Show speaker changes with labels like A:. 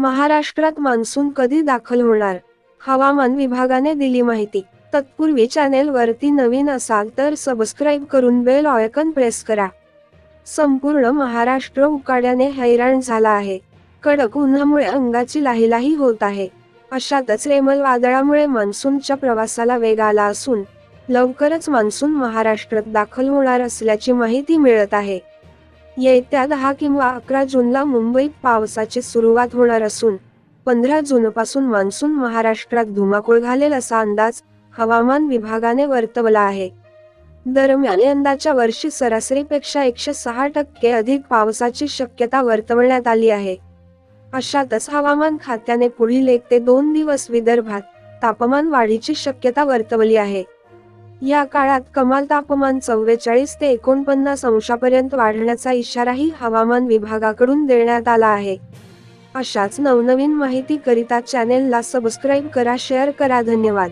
A: महाराष्ट्रात मान्सून कधी दाखल होणार? हवामान विभागाने दिली माहिती. तत्पूर्वी चॅनेल वरती नवीन असाल तर सबस्क्राईब करून बेल ऑयकन प्रेस करा. संपूर्ण महाराष्ट्र उकाड्याने हैराण झाला आहे. कडक उन्हामुळे अंगाची लाहीलाही होत आहे. अशातच रेमल वादळामुळे मान्सूनच्या प्रवासाला वेग आला असून लवकरच मान्सून महाराष्ट्रात दाखल होणार असल्याची माहिती मिळत आहे. येत्या दहा किंवा अकरा जूनला मुंबईत पावसाची सुरुवात होणार असून पंधरा जूनपासून मान्सून महाराष्ट्रात धुमाकूळ घालेल असा अंदाज हवामान विभागाने वर्तवला आहे. दरम्यान यंदाच्या वर्षी सरासरीपेक्षा एकशे सहा टक्के अधिक पावसाची शक्यता वर्तवण्यात आली आहे. अशातच हवामान खात्याने पुढील एक ते दोन दिवस विदर्भात तापमान वाढीची शक्यता वर्तवली आहे. या काळात कमाल तापमान चव्वेचाळीस ते एकोणपन्नास अंशापर्यंत वाढण्याचा इशाराही हवामान विभागाकडून देण्यात आला आहे. अशाच नवनवीन माहिती करिता चॅनेलला सबस्क्राईब करा शेअर करा धन्यवाद.